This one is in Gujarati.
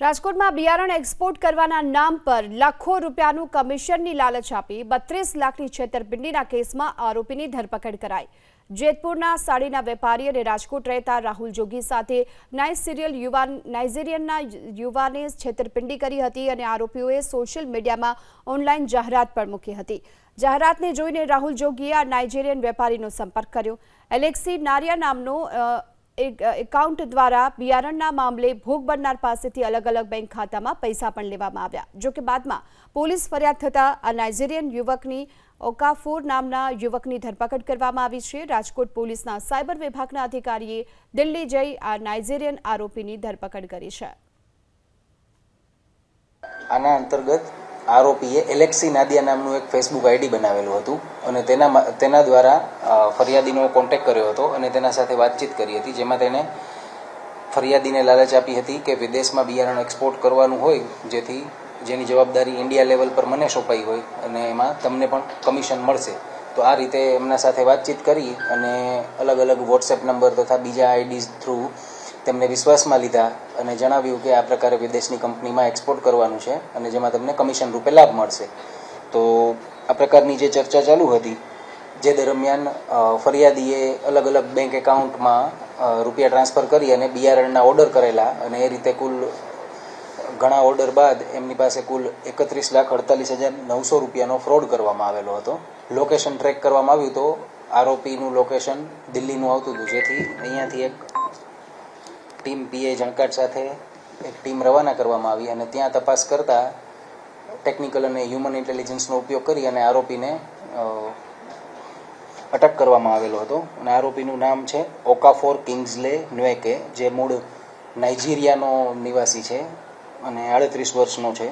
રાજકોટમાં બિયારણ એક્સપોર્ટ કરવાના નામ પર લાખો રૂપિયાનું કમિશનની લાલચ આપી બત્રીસ લાખની છેતરપિંડીના કેસમાં આરોપીની ધરપકડ કરાઈ. જેતપુરના સાડીના વેપારી અને રાજકોટ રહેતા રાહુલ જોગી સાથે નાઇસીરિયલ યુવાન નાઇજીરિયનના યુવાને છેતરપિંડી કરી હતી અને આરોપીઓએ સોશિયલ મીડિયામાં ઓનલાઈન જાહેરાત પણ મૂકી હતી. જાહેરાતને જોઈને રાહુલ જોગીએ આ નાઇજેરિયન વેપારીનો સંપર્ક કર્યો. એલેક્સી નારિયા નામનો એકાઉન્ટ દ્વારા બિયારણના મામલે ભોગ બનનાર પાસેથી અલગ અલગ બેંક ખાતામાં પૈસા પણ લેવામાં આવ્યા. જોકે બાદમાં પોલીસ ફરિયાદ થતા આ નાઇજેરિયન યુવકની ઓકાફોર નામના યુવકની ધરપકડ કરવામાં આવી છે. રાજકોટ પોલીસના સાયબર વિભાગના અધિકારીએ દિલ્હી જઈ આ નાઇજેરિયન આરોપીની ધરપકડ કરી છે. આના અંતર્ગત આરોપીએ એલેક્સી નાદિયા નામનું એક ફેસબુક આઈડી બનાવેલું હતું અને તેના તેના દ્વારા ફરિયાદીનો કોન્ટેક કર્યો હતો અને તેના સાથે વાતચીત કરી હતી, જેમાં તેને ફરિયાદીને લાલચ આપી હતી કે વિદેશમાં બિયારણ એક્સપોર્ટ કરવાનું હોય, જેથી જેની જવાબદારી ઇન્ડિયા લેવલ પર મને સોંપાઈ હોય અને એમાં તમને પણ કમિશન મળશે. તો આ રીતે એમના સાથે વાતચીત કરી અને અલગ અલગ વોટ્સએપ નંબર તથા બીજા આઈડીઝ થ્રુ તેમને વિશ્વાસમાં લીધા અને જણાવ્યું કે આ પ્રકારે વિદેશની કંપનીમાં એક્સપોર્ટ કરવાનું છે અને જેમાં તમને કમિશન રૂપે લાભ મળશે. તો આ પ્રકારની જે ચર્ચા ચાલુ હતી, જે દરમિયાન ફરિયાદીએ અલગ અલગ બેંક એકાઉન્ટમાં રૂપિયા ટ્રાન્સફર કરી અને બિયારણના ઓર્ડર કરેલા અને એ રીતે કુલ ઘણા ઓર્ડર બાદ એમની પાસે કુલ એકત્રીસ લાખ અડતાલીસ હજાર નવસો રૂપિયાનો ફ્રોડ કરવામાં આવેલો હતો. લોકેશન ટ્રેક કરવામાં આવ્યું તો આરોપીનું લોકેશન દિલ્હીનું આવતું હતું, જેથી અહીંયાથી એક ટીમ પીએ જણકાટ સાથે એક ટીમ રવાના કરવામાં આવી અને ત્યાં તપાસ કરતા ટેકનિકલ અને હ્યુમન ઇન્ટેલિજન્સનો ઉપયોગ કરી અને આરોપીને અટક કરવામાં આવેલો હતો. અને આરોપીનું નામ છે ઓકાફોર કિંગ્સલે ન્વેકે, જે મૂળ નાઇજીરિયાનો નિવાસી છે અને આડત્રીસ વર્ષનો છે.